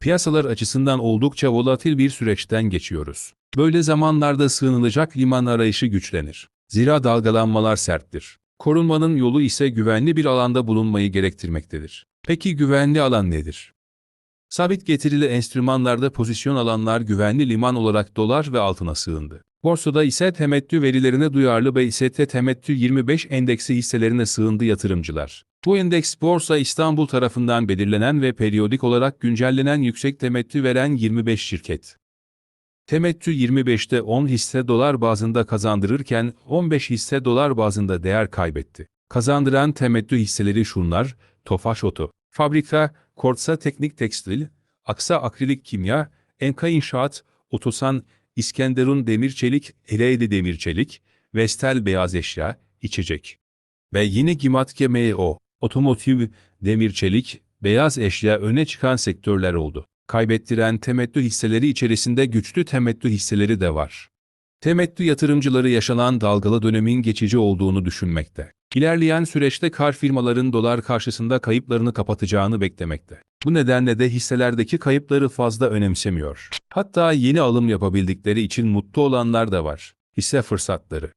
Piyasalar açısından oldukça volatil bir süreçten geçiyoruz. Böyle zamanlarda sığınılacak liman arayışı güçlenir. Zira dalgalanmalar serttir. Korunmanın yolu ise güvenli bir alanda bulunmayı gerektirmektedir. Peki güvenli alan nedir? Sabit getirili enstrümanlarda pozisyon alanlar güvenli liman olarak dolar ve altına sığındı. Borsada ise temettü verilerine duyarlı ve ise temettü 25 endeksi hisselerine sığındı yatırımcılar. Bu endeks Borsa İstanbul tarafından belirlenen ve periyodik olarak güncellenen yüksek temettü veren 25 şirket. Temettü 25'te 10 hisse dolar bazında kazandırırken 15 hisse dolar bazında değer kaybetti. Kazandıran temettü hisseleri şunlar, Tofaş Oto, Fabrika, Kortsa Teknik Tekstil, Aksa Akrilik Kimya, Enka İnşaat, Otosan, İskenderun Demir Çelik, Ereğli Demir Çelik, Vestel Beyaz Eşya, İçecek. Ve yine Gimatke M.O. Otomotiv, Demir Çelik, Beyaz Eşya öne çıkan sektörler oldu. Kaybettiren temettü hisseleri içerisinde güçlü temettü hisseleri de var. Temettü yatırımcıları yaşanan dalgalı dönemin geçici olduğunu düşünmekte. İlerleyen süreçte kar firmaların dolar karşısında kayıplarını kapatacağını beklemekte. Bu nedenle de hisselerdeki kayıpları fazla önemsemiyor. Hatta yeni alım yapabildikleri için mutlu olanlar da var. Hisse fırsatları.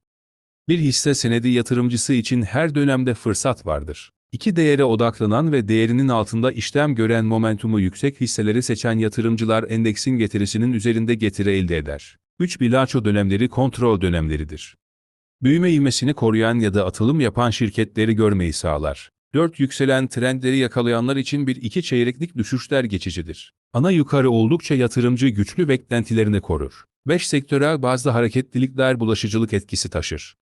Bir hisse senedi yatırımcısı için her dönemde fırsat vardır. İki değere odaklanan ve değerinin altında işlem gören momentumu yüksek hisseleri seçen yatırımcılar endeksin getirisinin üzerinde getiri elde eder. 3 bilanço dönemleri kontrol dönemleridir. Büyüme ivmesini koruyan ya da atılım yapan şirketleri görmeyi sağlar. 4 yükselen trendleri yakalayanlar için bir iki çeyreklik düşüşler geçicidir. Ana yukarı oldukça yatırımcı güçlü beklentilerini korur. 5 sektörel bazı hareketlilikler bulaşıcılık etkisi taşır.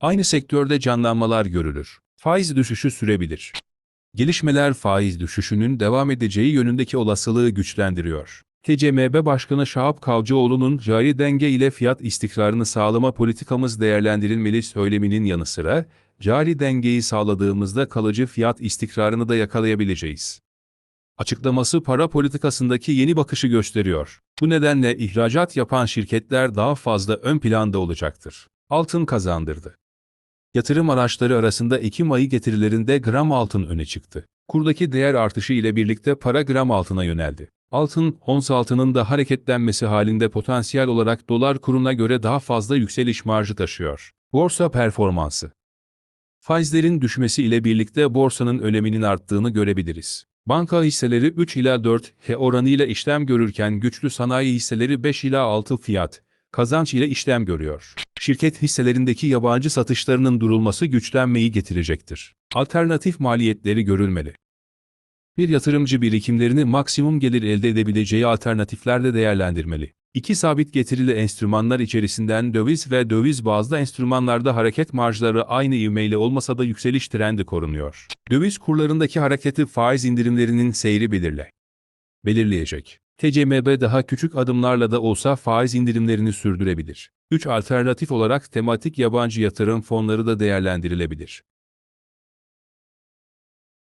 Aynı sektörde canlanmalar görülür. Faiz düşüşü sürebilir. Gelişmeler faiz düşüşünün devam edeceği yönündeki olasılığı güçlendiriyor. TCMB Başkanı Şahap Kavcıoğlu'nun cari denge ile fiyat istikrarını sağlama politikamız değerlendirilmeli söyleminin yanı sıra, cari dengeyi sağladığımızda kalıcı fiyat istikrarını da yakalayabileceğiz. Açıklaması para politikasındaki yeni bakışı gösteriyor. Bu nedenle ihracat yapan şirketler daha fazla ön planda olacaktır. Altın kazandırdı. Yatırım araçları arasında Ekim ayı getirilerinde gram altın öne çıktı. Kurdaki değer artışı ile birlikte para gram altına yöneldi. Altın, ons altının da hareketlenmesi halinde potansiyel olarak dolar kuruna göre daha fazla yükseliş marjı taşıyor. Borsa performansı Faizlerin düşmesi ile birlikte borsanın öneminin arttığını görebiliriz. Banka hisseleri 3 ila 4 H oranıyla işlem görürken güçlü sanayi hisseleri 5 ila 6 fiyat, kazanç ile işlem görüyor. Şirket hisselerindeki yabancı satışlarının durulması güçlenmeyi getirecektir. Alternatif maliyetleri görülmeli. Bir yatırımcı birikimlerini maksimum gelir elde edebileceği alternatiflerde değerlendirmeli. İki sabit getirili enstrümanlar içerisinden döviz ve döviz bazlı enstrümanlarda hareket marjları aynı ivmeyle olmasa da yükseliş trendi korunuyor. Döviz kurlarındaki hareketi faiz indirimlerinin seyri belirle. Belirleyecek. TCMB daha küçük adımlarla da olsa faiz indirimlerini sürdürebilir. 3 alternatif olarak tematik yabancı yatırım fonları da değerlendirilebilir.